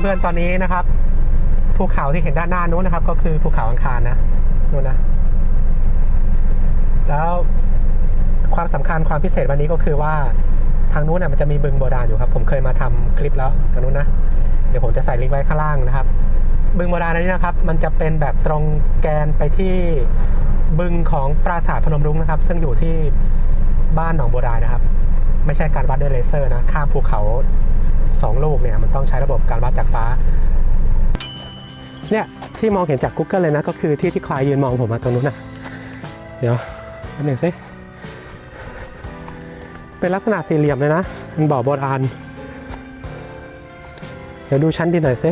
เพื่อนๆ ตอนนี้นะครับ ภูเขาที่เห็นด้านหน้านู้นนะครับ ก็คือภูเขาอังคารนะนู้นนะ แล้วความสำคัญความพิเศษวันนี้ก็คือว่าทางนู้นน่ะมันจะมีบึงโบราณอยู่ครับ ผมเคยมาทำคลิปแล้วทางนู้นนะ เดี๋ยวผมจะใส่ลิงก์ไว้ข้างล่างนะครับ บึงโบราณอันนี้นะครับ มันจะเป็นแบบตรงแกนไปที่บึงของปราสาทพนมรุ้งนะครับ ซึ่งอยู่ที่บ้านหนองโบราณนะครับ ไม่ใช่การวัดด้วยเลเซอร์นะ ข้ามภูเขา สองลูกเนี่ยมันต้องใช้ระบบการวัดจากฟ้าเนี่ยที่มองเห็นจาก Google เลยนะ ก็คือที่ที่ควายยืนมองผมมาตรงนู้นนะเดี๋ยวอันหนึ่งสิเป็นลักษณะสี่เหลี่ยมเลยนะเป็นบ่อโบราณเดี๋ยวดูชั้นดินหน่อยสิ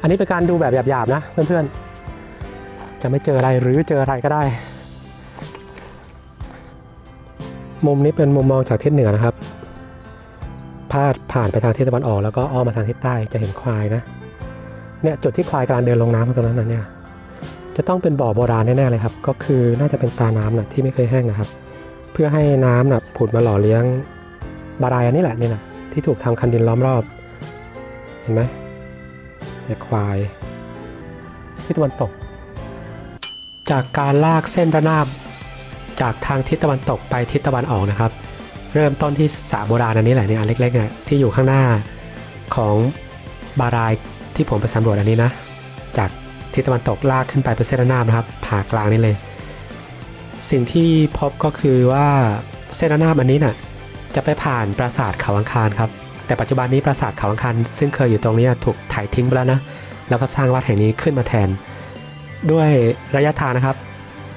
อันนี้เป็นการดูแบบหยาบๆนะ เพื่อนๆ จะไม่เจออะไรหรือเจออะไรก็ได้ มุมนี้เป็นมุมมองจากทิศเหนือนะครับาดผ่านไปทางทิศตะวันออกแล้วก็อ้อมมาทางทิศใต้จะเห็นควายนะเนี่ยจุดที่ควายกำลังเดินลงน้ำตรงนั้นนะเนี่ยจะต้องเป็นบ่อโบราณแน่ๆเลยครับ ก็คือน่าจะเป็นตาน้ำนะที่ไม่เคยแห้งนะครับ เพื่อให้น้ำนะผุดมาหล่อเลี้ยงบารายอันนี้แหละนี่นะที่ถูกทำคันดินล้อมรอบ เห็นไหมเนี่ยควายทิศตะวันตก จากการลากเส้นระนาบจากทางทิศตะวันตกไปทิศตะวันออกนะครับ เริ่มต้นที่สระโบราณอันนี้แหละเนี่ยอันเล็กๆเนี่ยที่อยู่ข้างหน้าของบารายที่ผมไปสำรวจอันนี้นะ จากทิศตะวันตกลากขึ้นไปเป็นเส้นระนาบนะครับผ่ากลางนี่เลย สิ่งที่พบก็คือว่าเส้นระนาบอันนี้น่ะจะไปผ่านปราสาทเขาอังคารครับแต่ปัจจุบันนี้ปราสาทเขาอังคารซึ่งเคยอยู่ตรงนี้ถูกถ่ายทิ้งไปแล้วนะแล้วก็สร้างวัดแห่งนี้ขึ้นมาแทน ด้วยระยะทางนะครับ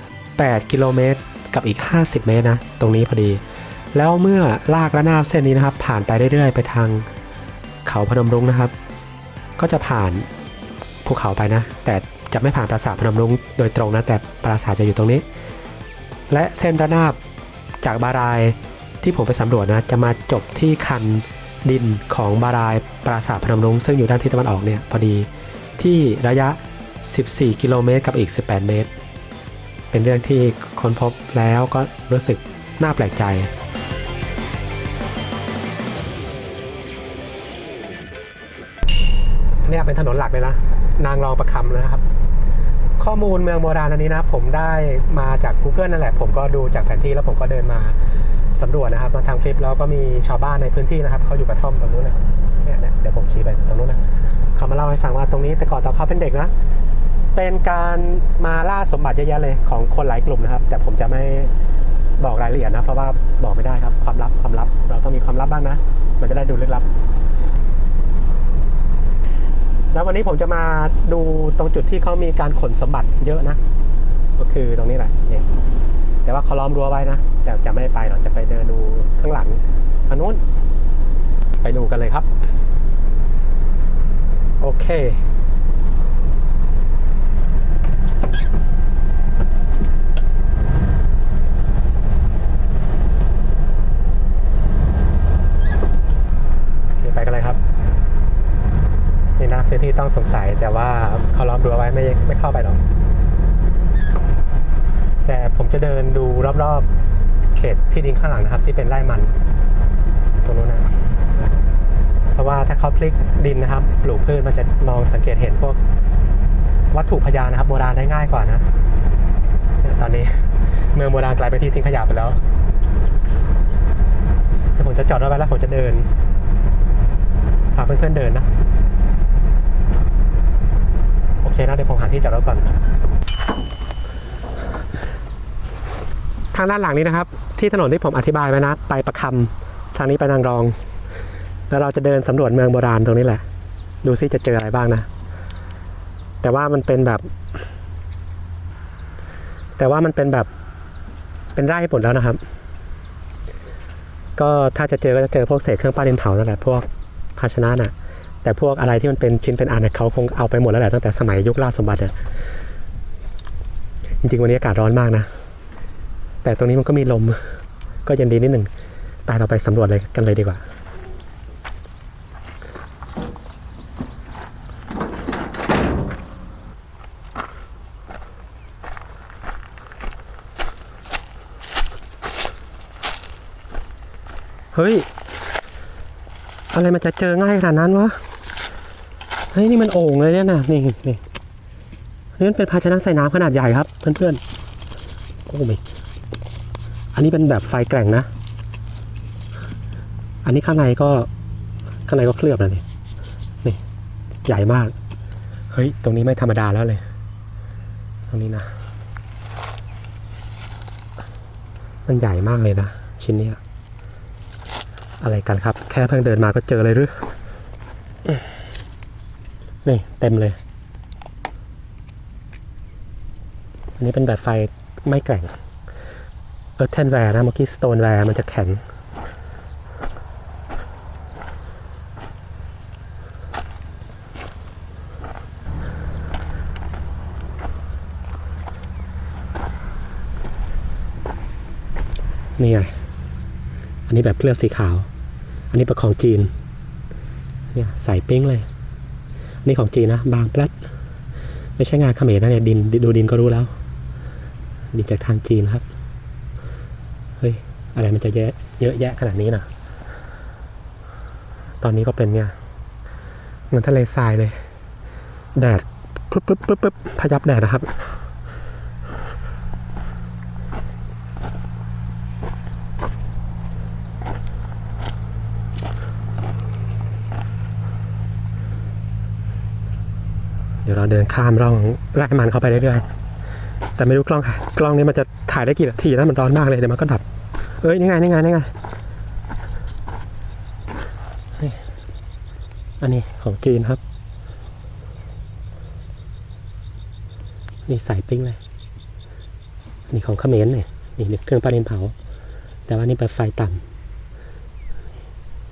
8 กิโลเมตรกับอีก 50 เมตรนะ ตรงนี้พอดี แล้วเมื่อลากระนาบเส้นนี้นะครับ ผ่านไปเรื่อยๆ ไปทางเขาพนมรุ้งนะครับ ก็จะผ่านภูเขาไปนะ แต่จะไม่ผ่านปราสาทพนมรุ้งโดยตรงนะแต่ปราสาทจะอยู่ตรงนี้ และเส้นระนาบจากบารายที่ผมไปสำรวจนะจะมาจบที่คันดินของบารายปราสาทพนมรุ้งซึ่งอยู่ด้านทิศตะวันออกเนี่ยพอดีที่ระยะ 14 กิโลเมตรกับอีก 18 เมตร เป็นเรื่องที่ค้นพบแล้วก็รู้สึกน่าแปลกใจ เนี่ยเป็นถนนหลักเลยนะ นางรองประคำเลยนะครับ ข้อมูลเมืองโบราณอันนี้นะผมได้มาจาก Google นั่นแหละ ผมก็ดูจากแผนที่แล้วผมก็เดินมาสำรวจนะครับมาทำคลิปแล้วก็มีชาวบ้านในพื้นที่นะครับเขาอยู่กระท่อมตรงนู้นนะเนี่ยเนี่ยเดี๋ยวผมชี้ไปตรงนู้นนะเขามาเล่าให้ฟังว่าตรงนี้แต่ก่อนตอนเขาเป็นเด็กนะเป็นการมาล่าสมบัติเยอะแยะเลยของคนหลายกลุ่มนะครับ แต่ผมจะไม่บอกรายละเอียดนะ เพราะว่าบอกไม่ได้ครับความลับความลับ เราต้องมีความลับบ้างนะ มันจะได้ดูลึกลับ แล้ววันนี้ผมจะมาดูตรงจุดที่เขามีการขนสมบัติเยอะนะ ก็คือตรงนี้แหละเนี่ยแต่ว่าเขาล้อมรั้วไว้นะ แต่จะไม่ไปหรอกจะไปเดินดูข้างหลังทางนู้น ไปดูกันเลยครับ โอเคโอเคไปกันเลยครับ นี่นะพื้นที่ ต้องสงสัย แต่ว่าเขาล้อมรั้วไว้ไม่ไม่เข้าไปหรอก แต่ผมจะเดินดูรอบๆ เขตที่ดินข้างหลังนะครับ ที่เป็นไร่มัน ตรงนู้นนะเพราะว่าถ้าเขาพลิกดินนะครับปลูกพืชมันจะมองสังเกตเห็นพวกวัตถุพยานนะครับ โบราณได้ง่ายกว่านะตอนนี้เมืองโบราณกลายเป็นที่ทิ้งขยะไปแล้วเดี๋ยวผมจะจอดรถไว้แล้วผมจะเดินพาเพื่อนๆเดินนะ เคนะเดี๋ยวผมหาที่จอดรถก่อน ทางด้านหลังนี้นะครับ ที่ถนนที่ผมอธิบายไว้นะ ไปประคำทางนี้ไปนางรอง แล้วเราจะเดินสำรวจเมืองโบราณตรงนี้แหละ ดูซิจะเจออะไรบ้างนะ แต่ว่ามันเป็นแบบ แต่ว่ามันเป็นแบบเป็นไร่หมดแล้วนะครับ ก็ถ้าจะเจอก็จะเจอพวกเศษเครื่องปั้นดินเผานั่นแหละพวกภาชนะน่ะ แต่พวกอะไรที่มันเป็นชิ้นเป็นอันเนี่ยเขาคงเอาไปหมดแล้วแหละตั้งแต่สมัยยุคล่าสมบัติเนี่ยจริงๆวันนี้อากาศร้อนมากนะ แต่ตรงนี้มันก็มีลมก็เย็นดีนิดหนึ่งไปเราไปสำรวจเลยกันเลยดีกว่าเฮ้ย อะไรมันจะเจอง่ายขนาดนั้นวะ เฮ้ยนี่มันโอ่งเลยเนี่ยนะนี่นี่นี่มันเป็นภาชนะใส่น้ำขนาดใหญ่ครับ เพื่อนๆโอ้ไม่อันนี้เป็นแบบไฟแกร่งนะ อันนี้ข้างในก็ข้างในก็เคลือบนะนี่นี่ใหญ่มาก เฮ้ยตรงนี้ไม่ธรรมดาแล้วเลย ตรงนี้นะ มันใหญ่มากเลยนะชิ้นนี้อะไรกันครับ แค่เพิ่งเดินมาก็เจอเลยหรือ นี่เต็มเลย อันนี้เป็นแบบไฟไม่แกร่งเออเทนแวร์นะเมื่อกี้สโตนแวร์มันจะแข็งนี่ไง อันนี้แบบเคลือบสีขาว อันนี้เป็นของจีน เนี่ยใส่ปิ้งเลย นี่ของจีนนะ บางแปลดไม่ใช่งานเขมรนะเนี่ยดินดูดินก็รู้แล้ว ดินจากทางจีนครับ เฮ้ย อะไรมันจะเยอะเยอะแยะขนาดนี้นะตอนนี้ก็เป็นเนี่ยเหมือนทะเลทรายเลย แดดปึ๊บปึ๊บปึ๊บปึ๊บพยับแดดนะครับ เราเดินข้ามร่องไร่มันเข้าไปเรื่อยๆ แต่ไม่รู้กล้องค่ะ กล้องนี้มันจะถ่ายได้กี่นาทีนะมันร้อนมากเลยเดี๋ยวมันก็ดับ เอ้ยนี่ไงนี่ไงนี่ไงนี่อันนี้ของจีนครับ นี่ใส่ปิ้งเลย นี่ของเขมรเนี่ยนี่เครื่องปลาดินเผา แต่ว่านี่แบบไฟต่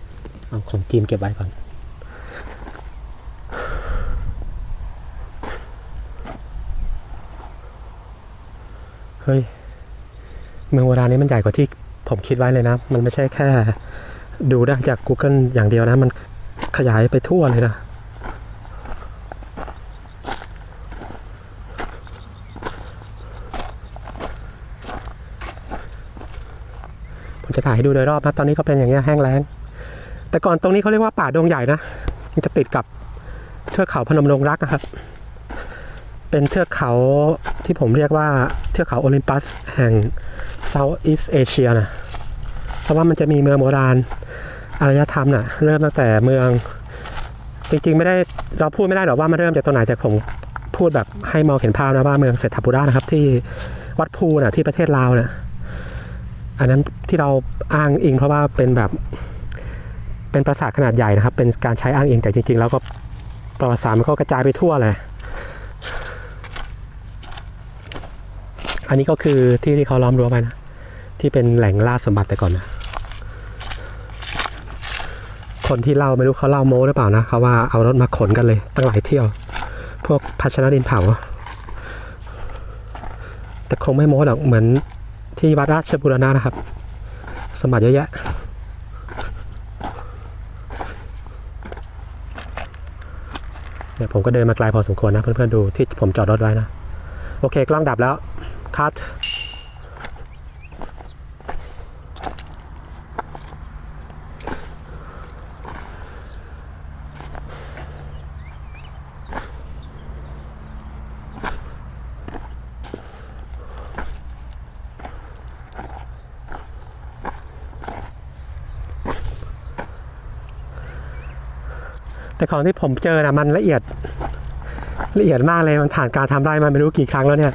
ำเอาของจีนเก็บไว้ก่อน เฮ้ยเมืองโบราณนี้มันใหญ่กว่าที่ผมคิดไว้เลยนะ มันไม่ใช่แค่ ดูได้จาก Google อย่างเดียวนะ มันขยายไปทั่วเลยนะผมจะถ่ายให้ดูโดยรอบนะ ตอนนี้ก็เป็นอย่างเงี้ยแห้งแล้ง แต่ก่อนตรงนี้เขาเรียกว่าป่าดงใหญ่นะ มันจะติดกับเทือกเขาพนมดงรักนะครับ เป็นเทือกเขา ที่ผมเรียกว่าเทือกเขาโอลิมปัสแห่ง Southeast Asia นะเพราะว่ามันจะมีเมืองโบราณอารยธรรมน่ะเริ่มตั้งแต่เมือง จริงๆไม่ได้เราพูดไม่ได้หรอกว่ามันเริ่มจากตรงไหนแต่ผมพูดแบบให้มองเห็นภาพนะว่าเมืองเศรษฐปุระนะครับ ที่วัดภูน่ะที่ประเทศลาวน่ะอันนั้นที่เราอ้างอิงเพราะว่าเป็นแบบเป็นปราสาทขนาดใหญ่นะครับ เป็นการใช้อ้างอิงแต่จริง ๆ แล้วก็ประวัติศาสตร์มันก็กระจายไปทั่วเลย อันนี้ก็คือที่ที่เขาล้อมรั้วไปนะ ที่เป็นแหล่งล่าสมบัติแต่ก่อนนะ คนที่เล่าไม่รู้เขาเล่าโม้หรือเปล่านะเขาว่าเอารถมาขนกันเลย ตั้งหลายเที่ยว พวกภาชนะดินเผา แต่คงไม่โม้หรอกเหมือนที่วัดราชบุรณะนะครับ สมบัติเยอะแยะเนี่ยผมก็เดินมาไกลพอสมควรนะเพื่อนๆดูที่ผมจอดรถไว้นะ โอเค กล้องดับแล้ว คัดแต่ของที่ผมเจอนะมันละเอียดละเอียดมากเลยมันผ่านการทำไร่มาไม่รู้กี่ครั้งแล้วเนี่ย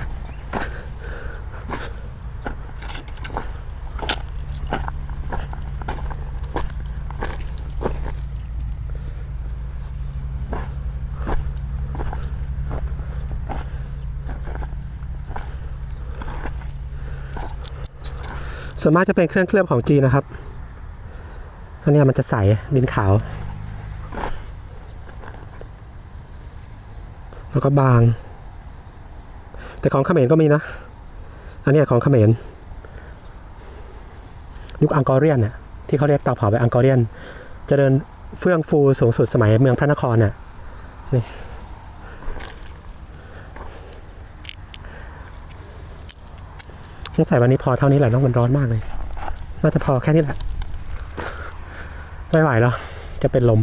ส่วนมากจะเป็นเครื่องเคลือบของจีนนะครับอันนี้มันจะใสดินขาว แล้วก็บาง แต่ของเขมรก็มีนะ อันนี้ของเขมรยุคอังกอรเรียนน่ะที่เขาเรียกเตาเผาแบบอังกอรเรียน จะเจริญเฟื่องฟูสูงสุดสมัยเมืองพระนครน่ะนี่ สงสัยวันนี้พอเท่านี้แหละน้องมันร้อนมากเลย น่าจะพอแค่นี้แหละ ไม่ไหวแล้ว จะเป็นลม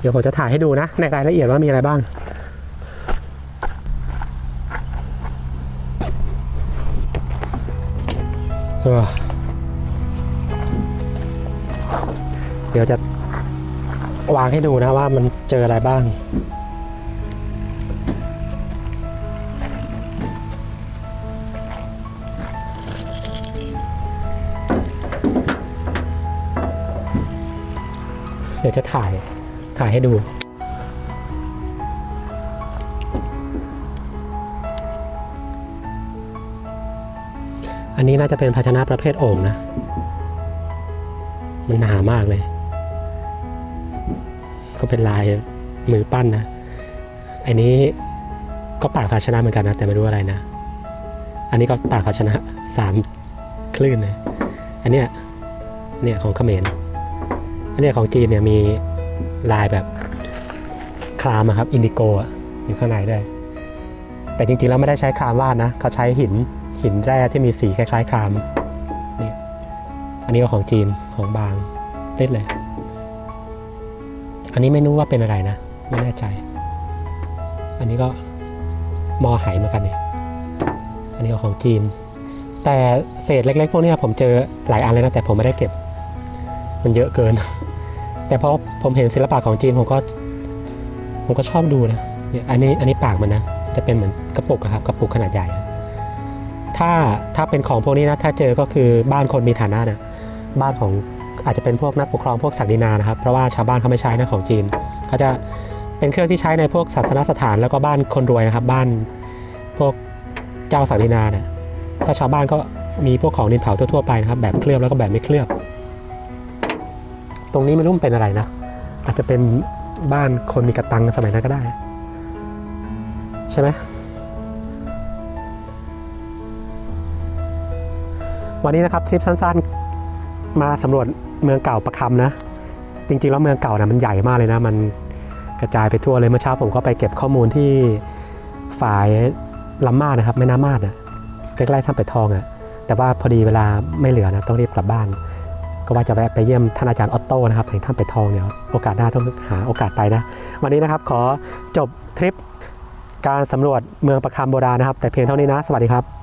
เดี๋ยวผมจะถ่ายให้ดูนะ ในรายละเอียดว่ามีอะไรบ้างเออเดี๋ยวจะวางให้ดูนะว่ามันเจออะไรบ้าง ดี๋ยวจะถ่ายถ่ายให้ดูอันนี้น่าจะเป็นภาชนะประเภทโอ่งนะ มันหนามากเลย ก็เป็นลายมือปั้นนะ อันนี้ก็ปากภาชนะเหมือนกันนะ แต่ไม่รู้อะไรนะ อันนี้ก็ปากภาชนะสามคลื่นเลย อันเนี้ย เนี่ยของเขมร อันนี้ของจีนเนี่ยมีลายแบบครามครับอินดิโกอยู่ข้างในด้วยแต่จริงๆแล้วไม่ได้ใช้ครามวาดนะเขาใช้หินหินแร่ที่มีสีคล้ายๆครามนี่อันนี้ก็ของจีนของบางเล็ดเลย อันนี้ไม่รู้ว่าเป็นอะไรนะไม่แน่ใจ อันนี้ก็มอไหเหมือนกันเนี่ยอันนี้ก็ของจีน แต่เศษเล็ก ๆ พวกนี้ผมเจอหลายอันเลยนะแต่ผมไม่ได้เก็บ มันเยอะเกิน แต่พอผมเห็นศิลปะของจีนผมก็ผมก็ชอบดูนะเนี่ยอันนี้อันนี้ปากมันนะ จะเป็นเหมือนกระปุกอะครับกระปุกขนาดใหญ่ ถ้าถ้าเป็นของพวกนี้นะถ้าเจอก็คือบ้านคนมีฐานะนะบ้านของอาจจะเป็นพวกนักปกครองพวกศักดินานะครับ เพราะว่าชาวบ้านเขาไม่ใช้นะของจีนเขาจะเป็นเครื่องที่ใช้ในพวกศาสนสถานแล้วก็บ้านคนรวยนะครับ บ้านพวกเจ้าศักดินาเนี่ยถ้าชาวบ้านก็มีพวกของดินเผาทั่วๆไปนะครับ แบบเคลือบแล้วก็แบบไม่เคลือบ ตรงนี้ไม่รู้มันเป็นอะไรนะ อาจจะเป็นบ้านคนมีกระตังสมัยนั้นก็ได้ ใช่ไหมวันนี้นะครับทริปสั้นๆ มาสำรวจเมืองเก่าประคำนะ จริงๆ แล้วเมืองเก่านะมันใหญ่มากเลยนะ มันกระจายไปทั่วเลยเมื่อเช้าผมก็ไปเก็บข้อมูลที่ฝ่ายลำมาดนะครับแม่น้ำมาดนะใกล้ๆถ้ำเป็ดทองอะ่ะแต่ว่าพอดีเวลาไม่เหลือนะต้องรีบกลับบ้าน ก็ว่าจะแวะไปเยี่ยมท่านอาจารย์ออตโต้นะครับแห่งถ้ำเป็ดทองเนี่ยโอกาสหน้าต้องหาโอกาสไปนะ วันนี้นะครับขอจบทริปการสำรวจเมืองประคำโบราณนะครับ แต่เพียงเท่านี้นะ สวัสดีครับ